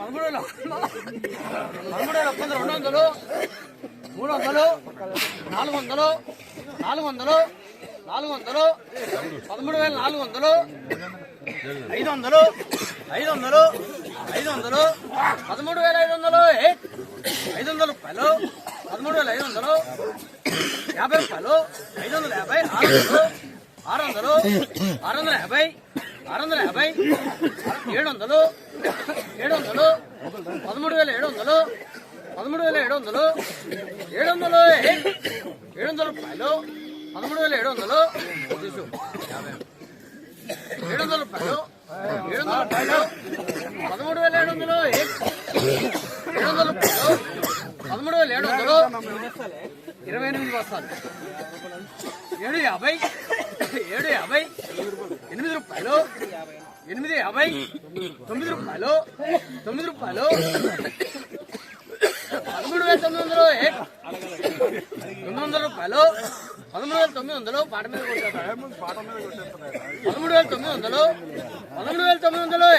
పదమూడు వేల పదమూడు వేల ఒక్క వందలు రెండు వందలు మూడు వందలు నాలుగు వందలు నాలుగు వందలు నాలుగు వందలు పదమూడు వేల నాలుగు వందలు ఐదు వందలు ఐదు వందలు ఐదు వందలు పదమూడు వేల ఐదు వందలు ఏ? ఐదు వందల రూపాయలు పదమూడు వేల ఐదు వందలు యాభై రూపాయలు ఐదు వందల యాభై ఆరు వందలు ఆరు వందలు ఆరు వందల యాభై ఆరు వందల యాభై? ఏడు వందలు ఏడు వందలు పదమూడు వేల ఏడు వందలు పదమూడు వేల ఏడు వందలు ఏడు వందలు ఏడు వందల రూపాయలు? పదమూడు వేల ఏడు వందలు తీసు యాభై ఏడు వందల రూపాయలు? ఏడు వందల రూపాయలు? పదమూడు వేల ఏడు వందలు ఏడు వందల రూపాయలు? పదమూడు వేల ఏడు వందలు ఇరవై ఎనిమిది వస్తాను ఏడు యాభై? ఏడు యాభై? ఎనిమిది రూపాయలు? ఎనిమిది యాభై తొమ్మిది రూపాయలు తొమ్మిది రూపాయలు. పదమూడు వేల తొమ్మిది వందలు తొమ్మిది వందల రూపాయలు. పదమూడు వేల తొమ్మిది వందలు పాట మీద పదమూడు వేల తొమ్మిది వందలు పదమూడు వేల తొమ్మిది వందలు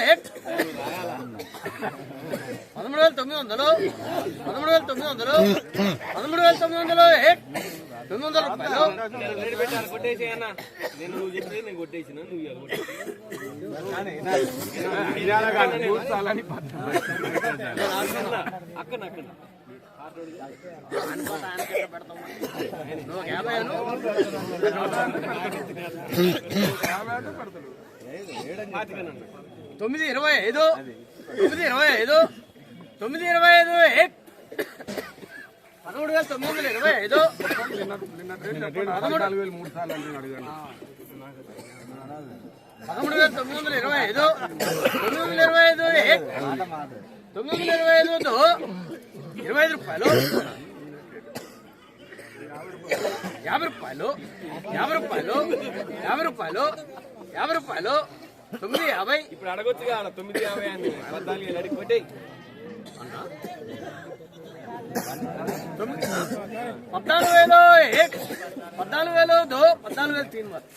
పదమూడు వేల తొమ్మిది వందలు పదమూడు వేల తొమ్మిది వందలు పదమూడు వేల తొమ్మిది వందలు తొమ్మిది వందల రూపాయలు. తొమ్మిది ఇరవై ఐదు తొమ్మిది ఇరవై ఐదు తొమ్మిది ఇరవై ఐదు? పదమూడు వేల తొమ్మిది వందల ఇరవై ఐదు. పదమూడు. పదమూడు వేల తొమ్మిది వందల ఇరవై ఐదు. తొమ్మిది వందల ఇరవై ఐదు? తొమ్మిది వందల ఇరవై ఐదు ఇరవై ఐదు రూపాయలు. యాభై రూపాయలు. యాభై రూపాయలు. యాభై రూపాయలు. యాభై రూపాయలు. తొమ్మిది యాభై. ఇప్పుడు అడగొచ్చుగా ఆడ తొమ్మిది యాభై అని. పద్నాలుగు వేలు అడిగి కొట్టేయి. తొమ్మిది పద్నాలుగు వేలు? పద్నాలుగు వేలు దో పద్నాలుగు వేలు తీన్ మరి